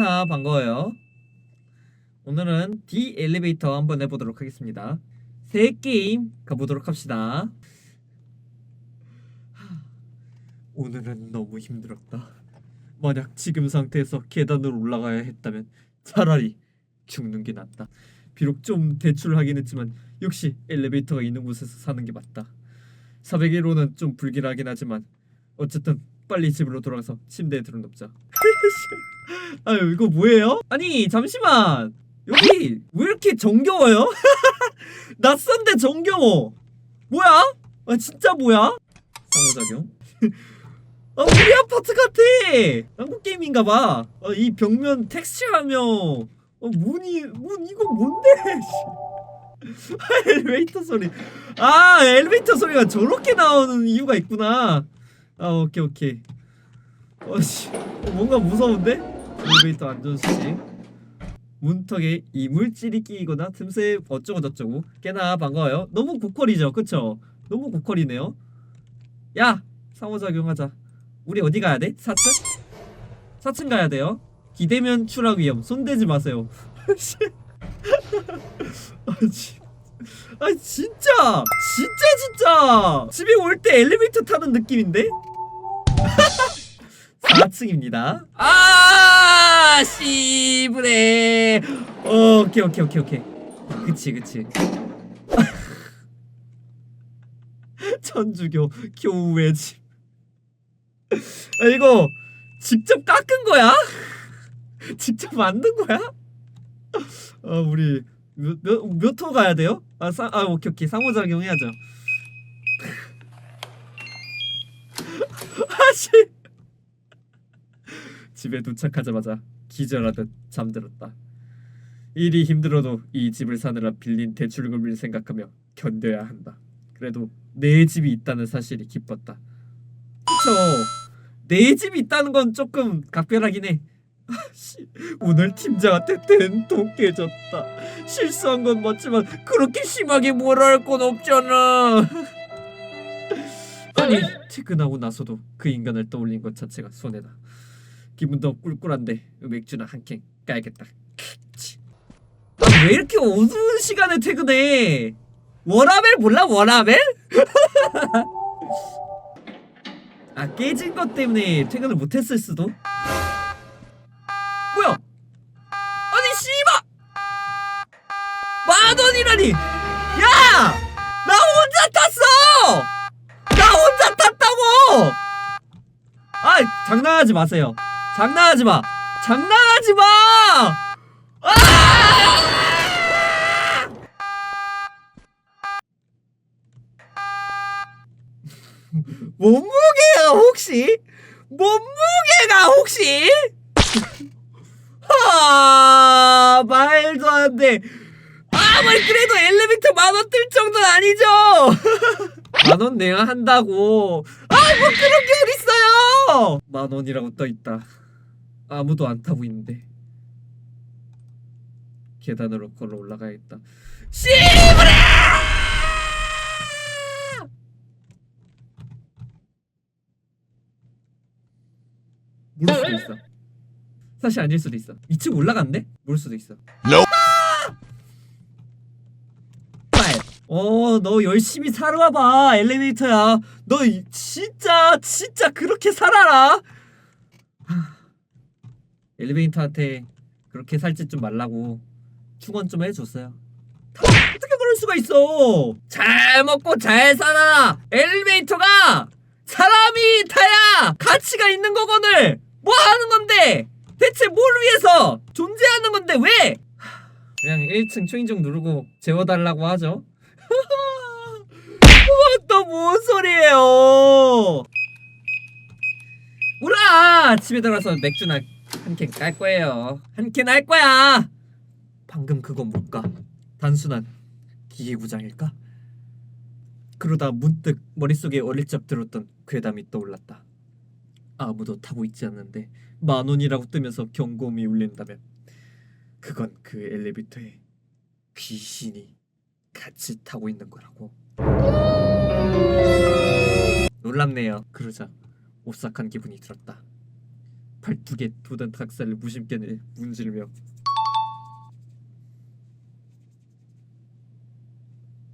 깨나 반가워요. 오늘은 D 엘리베이터 한번 해보도록 하겠습니다. 새 게임 가보도록 합시다. 하, 오늘은 너무 힘들었다. 만약 지금 상태에서 계단으로 올라가야 했다면 차라리 죽는 게 낫다. 비록 좀 대출하긴 했지만 역시 엘리베이터가 있는 곳에서 사는 게 맞다. 401호는 좀 불길하긴 하지만 어쨌든 빨리 집으로 돌아가서 침대에 들어눕자. 아유 이거 뭐예요? 아니 잠시만 여기 왜 이렇게 정겨워요? 낯선데 정겨워. 뭐야? 아 진짜 뭐야? 상호작용. 아 우리 아파트 같아. 한국 게임인가봐. 아, 이 벽면 텍스처하며 어, 문이 문 이거 뭔데? 씨. 아, 엘리베이터 소리. 아 엘리베이터 소리가 저렇게 나오는 이유가 있구나. 아 오케이 오케이. 어씨 뭔가 무서운데? 엘리베이터 안전수칙. 문턱에 이물질이 끼이거나 틈새 어쩌고 저쩌고 꽤나 반가워요. 너무 고퀄이죠, 그쵸? 너무 고퀄이네요. 야 상호작용하자. 우리 어디 가야 돼? 4층? 4층 가야 돼요. 기대면 추락 위험. 손대지 마세요. 씨. 아, 지, 아 진짜 진짜 진짜 집에 올 때 엘리베이터 타는 느낌인데? 4층입니다. 아 오케이 오케이 오케이 오케이. 그치 그치. 천주교 교우의 집. 아, 이거 직접 깎은 거야? 직접 만든 거야? 아 우리 몇몇 호 가야 돼요? 아, 사, 아 오케이 오케이 상호작용 해야죠. 아씨. 집에 도착하자마자 기절하듯 잠들었다. 일이 힘들어도 이 집을 사느라 빌린 대출금을 생각하며 견뎌야 한다. 그래도 내 집이 있다는 사실이 기뻤다. 그쵸? 내 집이 있다는 건 조금 각별하긴 해. 아씨, 오늘 팀장한테 된통 깨졌다. 실수한 건 맞지만 그렇게 심하게 뭐라 할 건 없잖아. 아니 퇴근하고 나서도 그 인간을 떠올린 것 자체가 손해다. 기분도 꿀꿀한데 맥주나 한 캔 까야겠다. 아, 왜 이렇게 어두운 시간에 퇴근해? 워라벨 몰라 워라벨? 아 깨진 것 때문에 퇴근을 못했을 수도. 뭐야? 아니 씨발! 만 원이라니! 야! 나 혼자 탔어! 나 혼자 탔다고! 아 장난하지 마세요. 장난하지 마. 장난하지 마. 아! 몸무게가 혹시 몸무게가 혹시 아 말도 안 돼. 아무리 그래도 엘리베이터 만원 뜰 정도는 아니죠. 만 원 내야 한다고. 아뭐 그런 게 어딨어요. 만 원이라고 떠 있다. 아무도 안 타고 있는데. 계단으로 걸어 올라가야겠다. 씨부레! 모를 수도 있어. 사실 아닐 수도 있어. 2층 올라갔네? 모를 수도 있어. 빨. 어, 너 열심히 살아봐. 엘리베이터야. 너 이- 진짜 진짜 그렇게 살아라. 하, 엘리베이터한테 그렇게 살지 좀 말라고 충원 좀 해줬어요. 다 어떻게 그럴 수가 있어? 잘 먹고 잘 살아. 엘리베이터가 사람이 타야 가치가 있는 거거늘. 뭐 하는 건데? 대체 뭘 위해서 존재하는 건데 왜? 그냥 1층 초인종 누르고 재워달라고 하죠. 또뭔 소리예요? 몰라 집에 들어가서 맥주나 한 캔 깔 거예요. 한 캔 할 거야. 방금 그거 뭘까? 단순한 기계구장일까? 그러다 문득 머릿속에 어릴 적 들었던 괴담이 떠올랐다. 아무도 타고 있지 않는데 만 원이라고 뜨면서 경고음이 울린다면 그건 그 엘리베이터에 귀신이 같이 타고 있는 거라고. 놀랍네요. 그러자 오싹한 기분이 들었다. 팔뚝에 돋은 닭살을 무심께 내 문지르며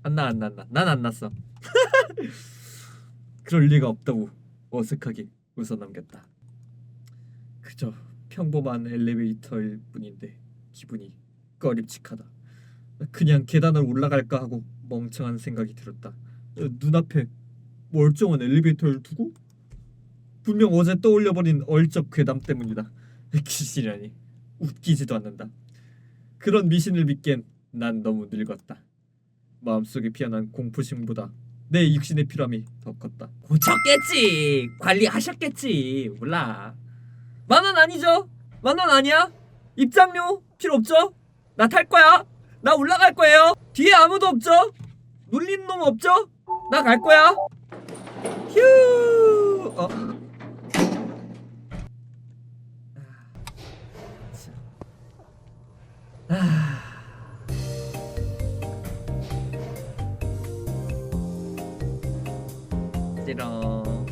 안나 안나 안나 난 안 났어 그럴 리가 없다고 어색하게 웃어 넘겼다 그저 평범한 엘리베이터일 뿐인데 기분이 꺼림칙하다 그냥 계단을 올라갈까 하고 멍청한 생각이 들었다 어, 눈앞에 멀쩡한 엘리베이터를 두고 분명 어제 떠올려버린 얼적 괴담 때문이다. 귀신이라니 웃기지도 않는다. 그런 미신을 믿기엔 난 너무 늙었다. 마음속에 피어난 공포심보다 내 육신의 피로함이 더 컸다. 고쳤겠지. 관리하셨겠지. 몰라. 만 원 아니죠? 만 원 아니야? 입장료 필요 없죠? 나 탈 거야. 나 올라갈 거예요. 뒤에 아무도 없죠? 놀리는 놈 없죠? 나 갈 거야. 휴. 어. 싫어.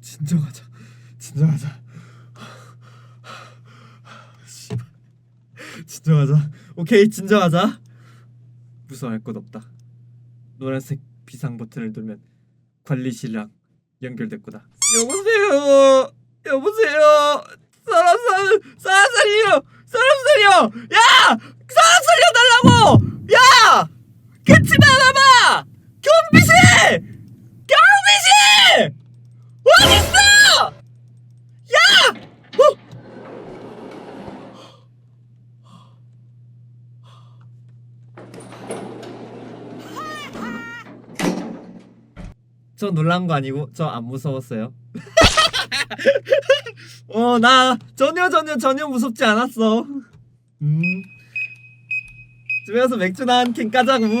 진정하자. 진정하자. 진정하자. 오케이, 진정하자. 무서워할 것 없다. 노란색 비상 버튼을 누르면 관리실이랑 연결됐구나. 여보세요. 여보세요. 사람 살 사람 살려. 사람 살려. 야! 사람 살려 달라고. 야! 끝이 나나봐. 경비실! 경비실! 어디 있어? 야! 어? 저 놀란 거 아니고 저 안 무서웠어요. 어 나 전혀 전혀 전혀 무섭지 않았어. 음. 집에 가서 맥주나 한 캔 까자고.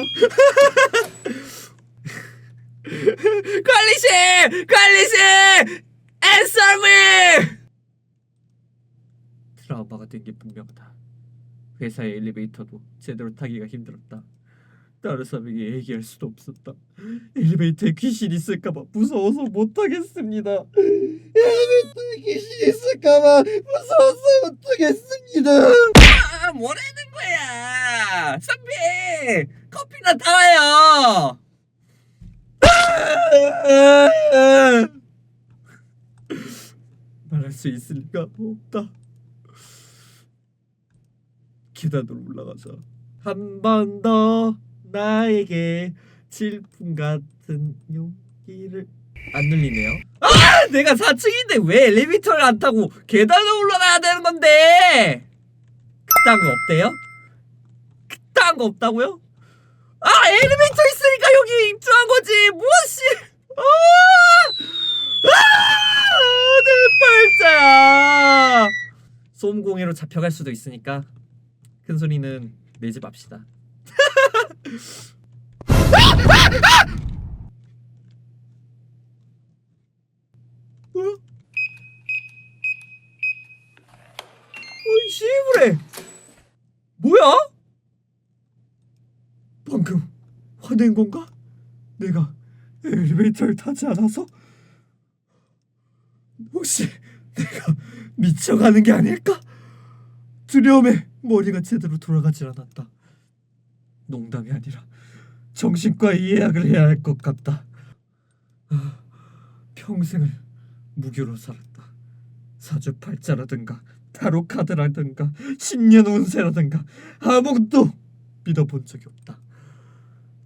관리실! 관리실! Me! 트라우마가 된 게 분명하다. 회사의 엘리베이터도 제대로 타기가 힘들었다. 다른 사람에게 얘기할 수도 없었다. 엘리베이터에 귀신 있을까봐 무서워서 못하겠습니다. 엘리베이터에 귀신 있을까봐 무서워서 못하겠습니다. 아, 뭐라는 거야? 선배, 커피나 타와요. 말할 수 있을 리가 없다. 계단으로 올라가자. 한 번 더 나에게 질풍 같은 용기를 안 눌리네요. 아, 내가 4층인데 왜 엘리베이터를 안 타고 계단을 올라가야 되는 건데? 그딴 거 없대요? 그딴 거 없다고요? 아, 엘리베이터 있으니까 여기 입주한 거지. 무엇이? 아! 아! 내 팔자. 솜공예로 잡혀갈 수도 있으니까 큰 소리는 내지 맙시다. 어? 어이 씨부래 뭐야? 방금 화낸 건가? 내가 엘리베이터를 타지 않아서? 혹시 내가 미쳐가는 게 아닐까? 두려움에 머리가 제대로 돌아가질 않았다. 농담이 아니라 정신과 예약을 해야 할 것 같다. 아, 평생을 무교로 살았다. 사주팔자라든가 타로 카드라든가 신년 운세라든가 아무것도 믿어본 적이 없다.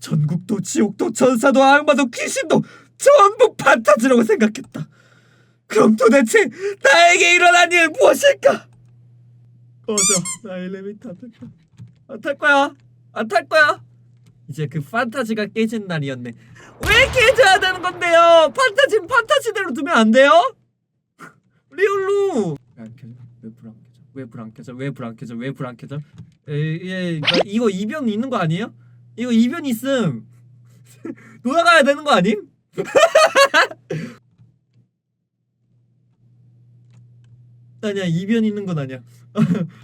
전국도 지옥도 전사도 악마도 귀신도 전부 판타지라고 생각했다. 그럼 도대체 나에게 일어난 일 무엇일까? 꺼져 나 엘리베이터 안탈 거야 안 탈 거야 안 탈 거야. 이제 그 판타지가 깨진 날이었네. 왜 깨져야 되는 건데요? 판타지는 판타지대로 두면 안 돼요? 리얼로. 왜안 켜져 왜 불안 켜져? 왜 불안 켜져? 왜 불안 켜져? 왜 불안 켜져? 에 예 이거 이변 있는 거 아니에요? 이거 이변 있음. 돌아가야 되는 거 아님? 아니야 이변 있는 건 아니야.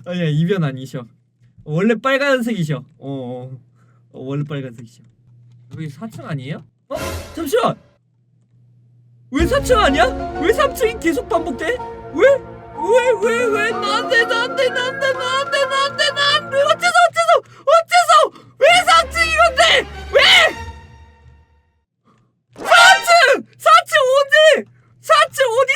아니야 이변 아니셔 원래 빨간색이셔 어, 어. 어, 원래 빨간색이죠. 여기 4층 아니에요? 어? 잠시만. 왜 4층 아니야? 왜 3층이 계속 반복돼? 왜? 왜? 왜? 왜? 난데 난데 난데 난데 어째서 어째서 어째서 왜 3층이 건데? 왜? 4층! 4층 어디? 4층 어딨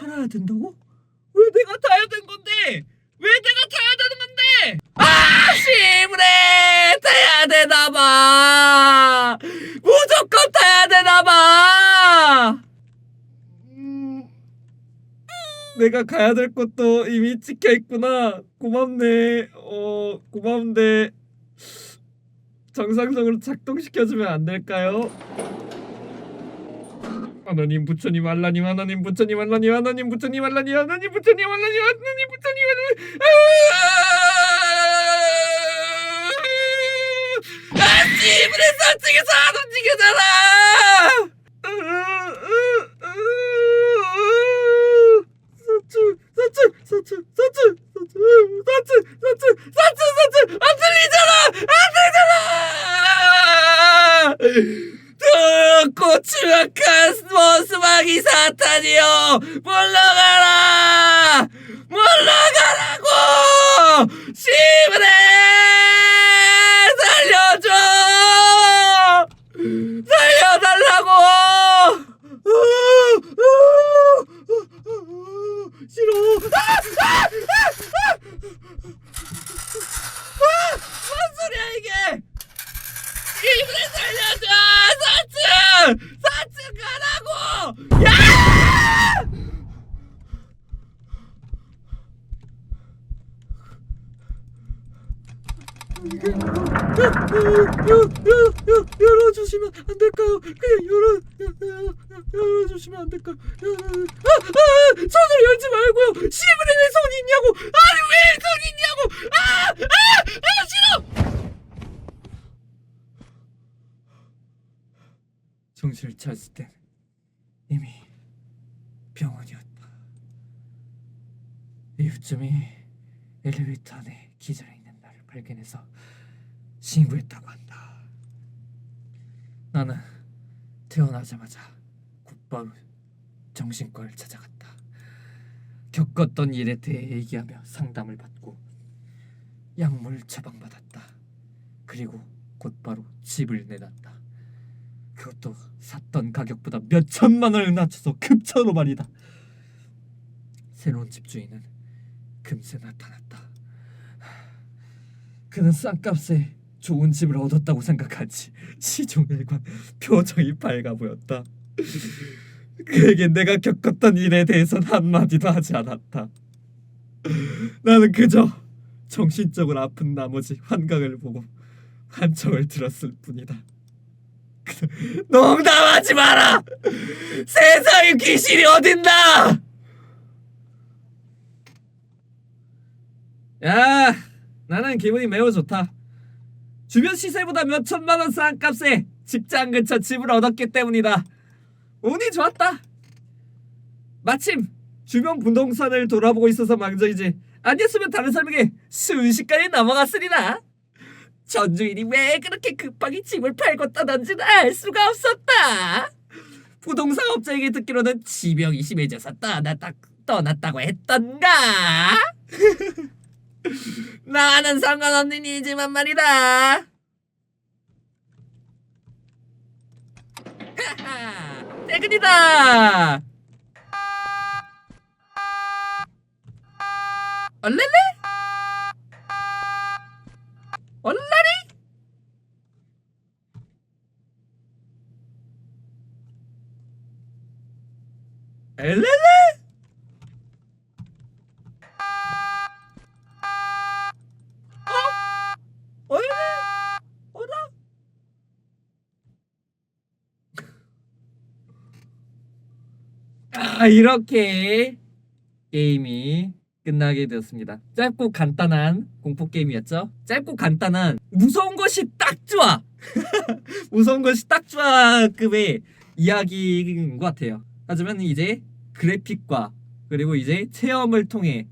어? 타야 된다고? 왜 내가 타야 된 건데? 왜 내가 타야 되는 건데? 아, 시브레 타야 되나 봐. 무조건 타야 되나 봐. 음, 내가 가야 될 곳도 이미 찍혀 있구나. 고맙네. 어, 고마운데 정상적으로 작동시켜주면 안 될까요? 하나님 부처님 알라님 하나님 부처님 알라님 하나님 부처님 알라님 하나님 부처님 알라님 하나님 부처님 알라님 아 씨부레 설정에서 안 사추 사추 사추 사추 사추 사추 사추 사추 안 들리잖아 안 들리잖아 듣고 추악한 모스 마기 사탄이여! 물러가라! 물러가라고! 시브레! 살려줘! 살려달라고! 싫어. 뭔 소리야 이게? 이분에 살려줘! 사츠! 열어주시면 안 될까요? 그냥 열어 열어주시면 안 될까요? 아, 아, 손을 열지 말고요. 시문에 왜 손이 있냐고? 아니 왜 손이 있냐고? 아, 아, 아 싫어. 정신을 차렸을 땐 이미 병원이었다. 이웃점이 엘리베이터 안에 기절해 있는 나를 발견해서 신고했다고 한다. 나는 태어나자마자 곧바로 정신과를 찾아갔다. 겪었던 일에 대해 얘기하며 상담을 받고 약물 처방받았다. 그리고 곧바로 집을 내놨다. 그것도 샀던 가격보다 몇 천만 원을 낮춰서 급차로 말이다. 새로운 집주인은 금세 나타났다. 그는 싼값에 좋은 집을 얻었다고 생각하지 시종일관 표정이 밝아 보였다. 그에게 내가 겪었던 일에 대해선 한마디도 하지 않았다. 나는 그저 정신적으로 아픈 나머지 환각을 보고 한청을 들었을 뿐이다. 농담하지 마라! 세상에 귀신이 어딨나! 야, 나는 기분이 매우 좋다. 주변 시세보다 몇 천만 원 싼 값에 직장 근처 집을 얻었기 때문이다. 운이 좋았다. 마침 주변 부동산을 돌아보고 있어서 망정이지. 아니었으면 다른 사람에게 순식간에 넘어갔으리라. 전주인이 왜 그렇게 급하게 집을 팔고 떠던지는 알 수가 없었다. 부동산 업자에게 듣기로는 지병이 심해져서 떠났다, 떠났다고 했던가? 나는 상관없는 일이지만 말이다. 퇴근이다. 얼레레? 얼라리? 엘레레? 어? 얼레? 어라? 아 이렇게 게임이 끝나게 되었습니다. 짧고 간단한 공포 게임이었죠. 짧고 간단한 무서운 것이 딱 좋아. 무서운 것이 딱 좋아급의 이야기인 것 같아요. 하지만 이제 그래픽과 그리고 이제 체험을 통해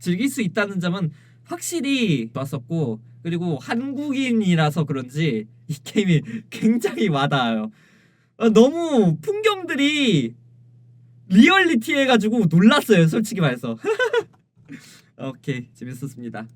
즐길 수 있다는 점은 확실히 좋았었고 그리고 한국인이라서 그런지 이 게임이 굉장히 와닿아요. 어, 너무 풍경들이 리얼리티 해가지고 놀랐어요. 솔직히 말해서. 오케이 재밌었습니다.